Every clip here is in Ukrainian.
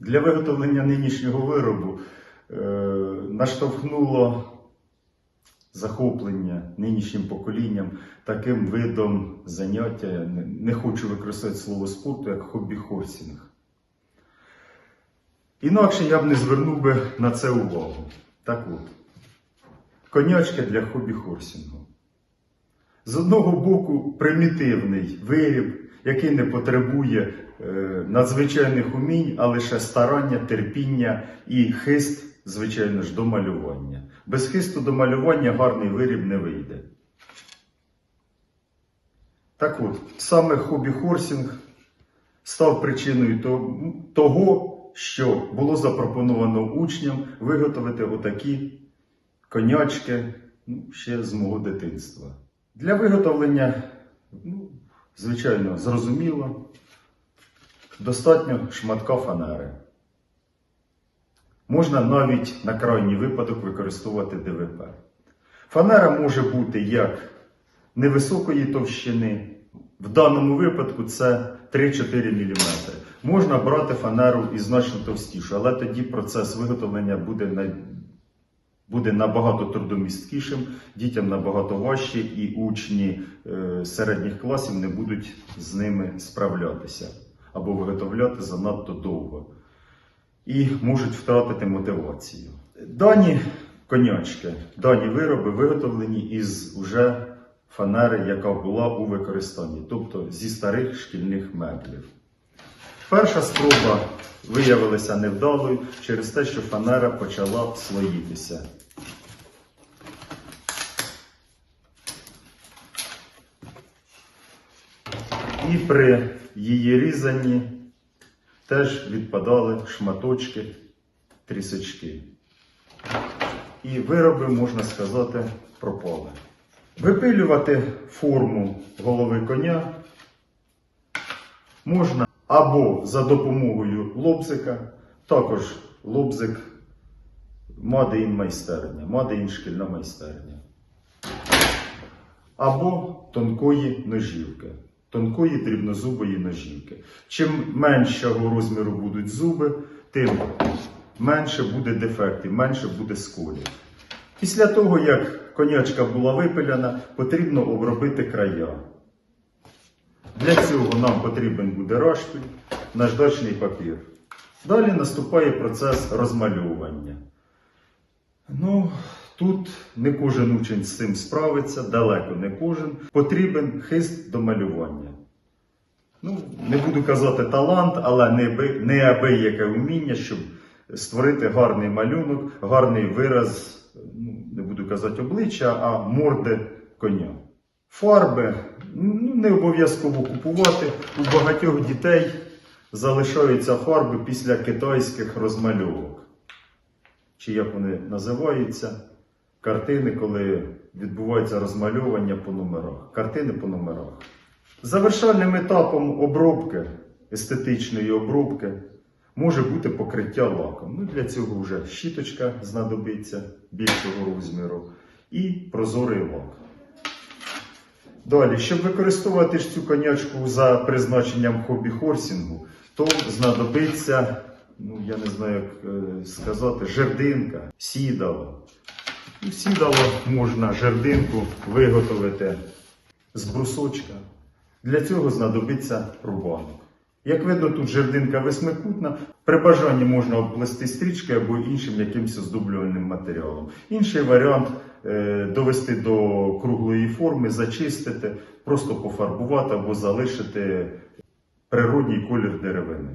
Для виготовлення нинішнього виробу е, наштовхнуло захоплення нинішнім поколінням таким видом заняття, не, хочу використовувати слово спорту, як хобі-хорсінг. Інакше я б не звернув би на це увагу. Так от, конячки для хобі-хорсінгу. З одного боку, примітивний виріб, який не потребує е, надзвичайних умінь, а лише старання, терпіння і хист, звичайно ж, до малювання. Без хисту до малювання гарний виріб не вийде. Так от, саме хобі-хорсінг став причиною того, що було запропоновано учням виготовити отакі конячки ну, ще з мого дитинства. Для виготовлення, ну, звичайно, зрозуміло, достатньо шматка фанери. Можна навіть на крайній випадок використовувати ДВП. Фанера може бути як невисокої товщини, в даному випадку це 3-4 мм. Можна брати фанеру і значно товстішу, але тоді процес виготовлення буде буде набагато трудомісткішим, дітям набагато важче, і учні е, середніх класів не будуть з ними справлятися або виготовляти занадто довго і можуть втратити мотивацію. Дані конячки, дані вироби виготовлені із уже фанери, яка була у використанні, тобто зі старих шкільних меблів. Перша спроба виявилася невдалою через те, що фанера почала слоїтися. І при її різанні теж відпадали шматочки, трісочки. І вироби, можна сказати, пропали. Випилювати форму голови коня можна або за допомогою лобзика, також лобзик Мадеїн майстерня, Мадеїн шкільна майстерня. Або тонкої ножівки, тонкої дрібнозубої ножівки. Чим меншого розміру будуть зуби, тим менше буде дефектів, менше буде сколів. Після того, як конячка була випиляна, потрібно обробити края. Для цього нам потрібен буде рашпіль, наждачний папір. Далі наступає процес розмальовування. Ну, тут не кожен учень з цим справиться, далеко не кожен. Потрібен хист до малювання. Ну, не буду казати талант, але неаби- неабияке вміння, щоб створити гарний малюнок, гарний вираз, ну, не буду казати обличчя, а морди коня. Фарби ну, не обов'язково купувати. У багатьох дітей залишаються фарби після китайських розмальовок. Чи як вони називаються? Картини, коли відбувається розмальовування по номерах. Картини по номерах. Завершальним етапом обробки, естетичної обробки, може бути покриття лаком. Ну, для цього вже щіточка знадобиться більшого розміру і прозорий лак. Далі, щоб використовувати ж цю конячку за призначенням хобі-хорсінгу, то знадобиться, ну я не знаю, як е, сказати, жердинка, сідало. Ну, сідало можна жердинку виготовити з брусочка. Для цього знадобиться рубанок. Як видно, тут жердинка восьмикутна. При бажанні можна обплести стрічкою або іншим якимось оздоблювальним матеріалом. Інший варіант е, довести до круглої форми, зачистити, просто пофарбувати або залишити природній колір деревини.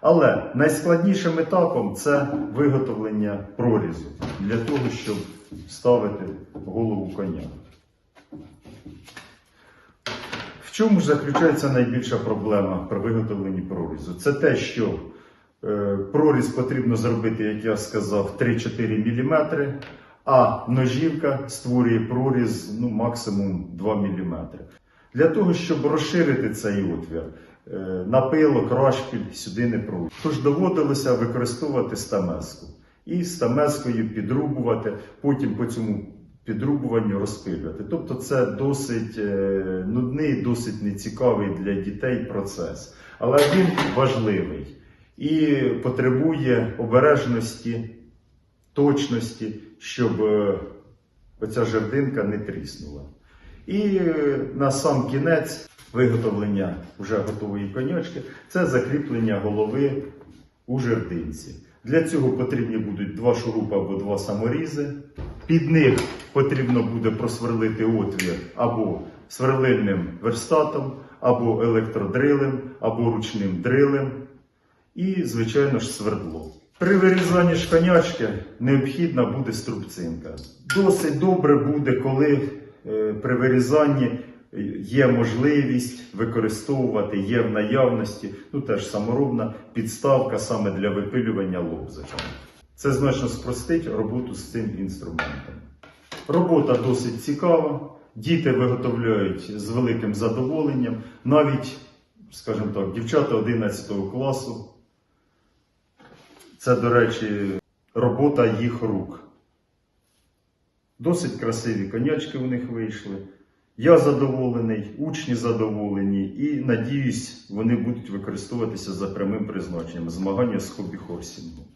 Але найскладнішим етапом це виготовлення прорізу для того, щоб ставити голову коня. Чому ж заключається найбільша проблема при виготовленні прорізу? Це те, що е, проріз потрібно зробити, як я сказав, 3-4 мм, а ножівка створює проріз ну, максимум 2 мм. Для того, щоб розширити цей отвір, е, напилок, рашпіль сюди не пройде. Тож доводилося використовувати стамеску. І стамескою підрубувати, потім по цьому підрубуванню розпилювати. Тобто це досить е, нудний, досить нецікавий для дітей процес. Але він важливий. і потребує обережності, точності, щоб е, оця жердинка не тріснула. І е, на сам кінець виготовлення вже готової конячки це закріплення голови у жердинці. Для цього потрібні будуть два шурупи або два саморізи. Під них потрібно буде просверлити отвір або сверлильним верстатом, або електродрилем, або ручним дрилем і, звичайно ж, свердло. При вирізанні шканячки необхідна буде струбцинка. Досить добре буде, коли е, при вирізанні є можливість використовувати, є в наявності, ну теж саморобна підставка саме для випилювання лобзика. Це значно спростить роботу з цим інструментом. Робота досить цікава. Діти виготовляють з великим задоволенням. Навіть, скажімо так, дівчата 11 класу. Це, до речі, робота їх рук. Досить красиві конячки у них вийшли. Я задоволений, учні задоволені, і надіюсь, вони будуть використовуватися за прямим призначенням змагання з хобі-хорсінгу.